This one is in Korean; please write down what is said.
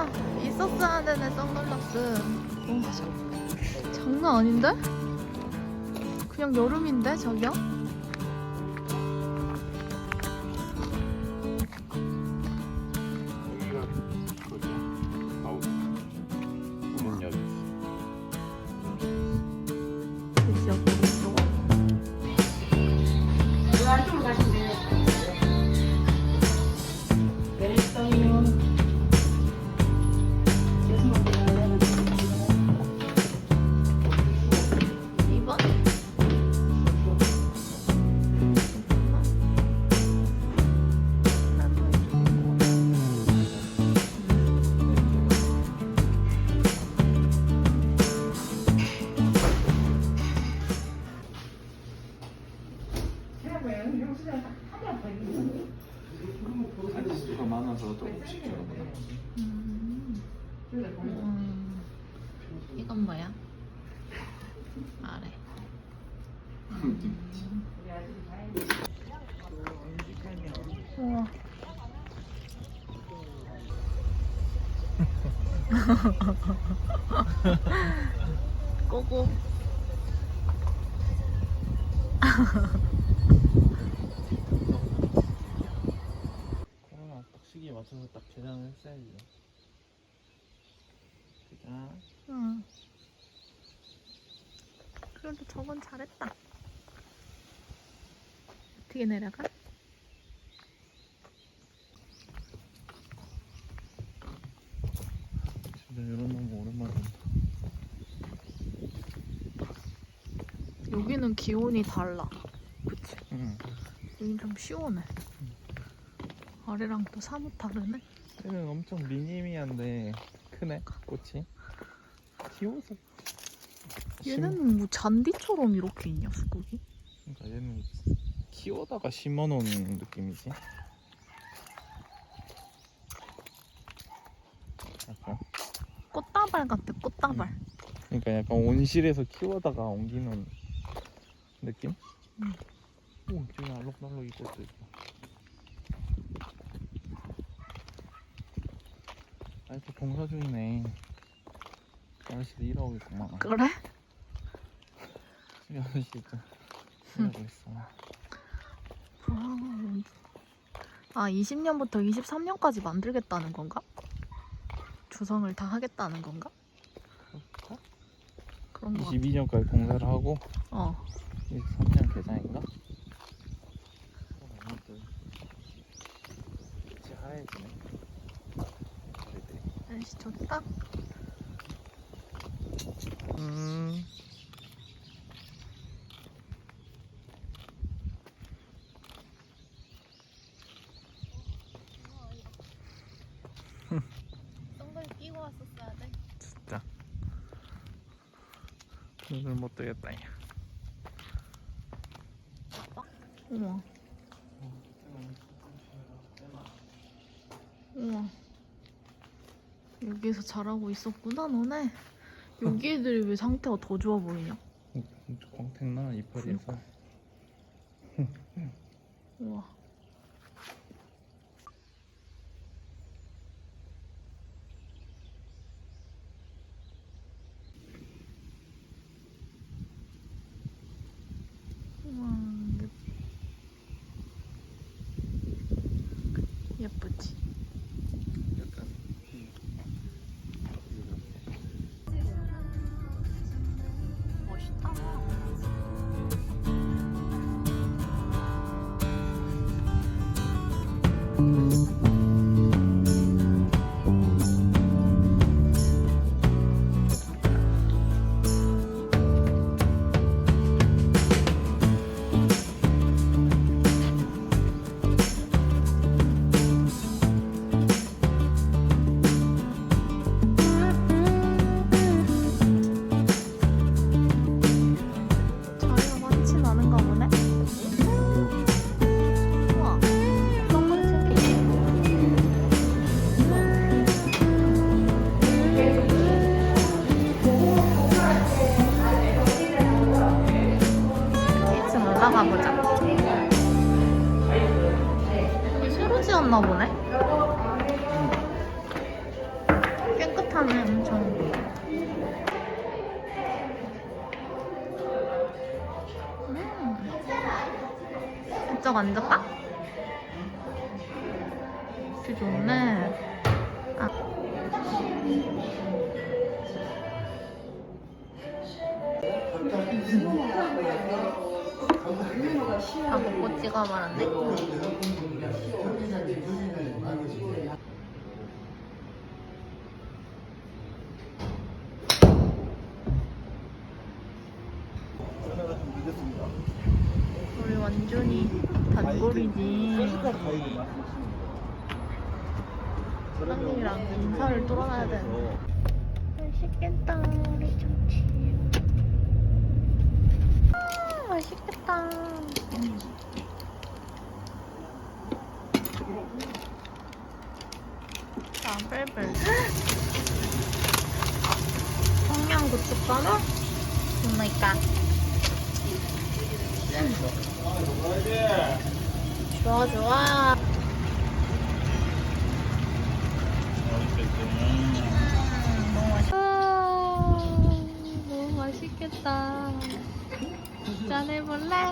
아 있었어야 되네 선글라스 와 저, 장난 아닌데? 그냥 여름인데 저기요? 많아서 조금씩 들어보나 음. 음. 이건 뭐야? 아래. 우와. 꼬고. 코로나 맞춰서 딱 계산을 했어야지 그자 응. 그래도 저건 잘했다. 어떻게 내려가? 진짜 이런 너무 오랜만에 본다 여기는 기온이 달라. 그치? 응 여긴 좀 시원해. 아래랑 또 사뭇 다르네. 얘는 엄청 미니미한데 크네 꽃이 귀여워서 얘는 뭐 잔디처럼 이렇게 있냐, 수국이? 그러니까 얘는 키우다가 심어놓은 느낌이지 약간 꽃다발 같아, 꽃다발. 그러니까 약간 온실에서 키우다가 옮기는 느낌? 응. 오 저기 알록달록 이 꽃도 있어 아이고 봉사 중이네 아저씨도 일하고 있구만 그래? 이 아저씨도 일하고 있어 아, 20년부터 23년까지 만들겠다는 건가? 조성을 다 하겠다는 건가? 그럴까? 그런 거 같아. 22년까지 봉사를 하고 어. 23년 개장인가? 같이 하얘지네 날씨 좋다. 음. 선글 끼고 왔었어야 돼. 진짜 눈을 못 뜨겠다 야. 우와. 우와. 여기서 자라고 있었구나, 너네. 여기 애들이 왜 상태가 더 좋아 보이냐? 광택나 이파리에서 우와. 우와, 자리 가보자. 여기 새로 지었나 보네? 깨끗하네, 엄청. 음. 이쪽 앉아봐. 되게 좋네. 아. 다 먹고 찍어버렸네. 우리 완전히 단골이지. 사장님이랑 인사를 뚫어놔야 되는데. 맛있겠다, 우리 참치. 아, 맛있겠다. 아, 뺄뺄. 청양고춧가루? 오마이갓. 좋아, 좋아. 음. 아, 너무 맛있겠다. বললে?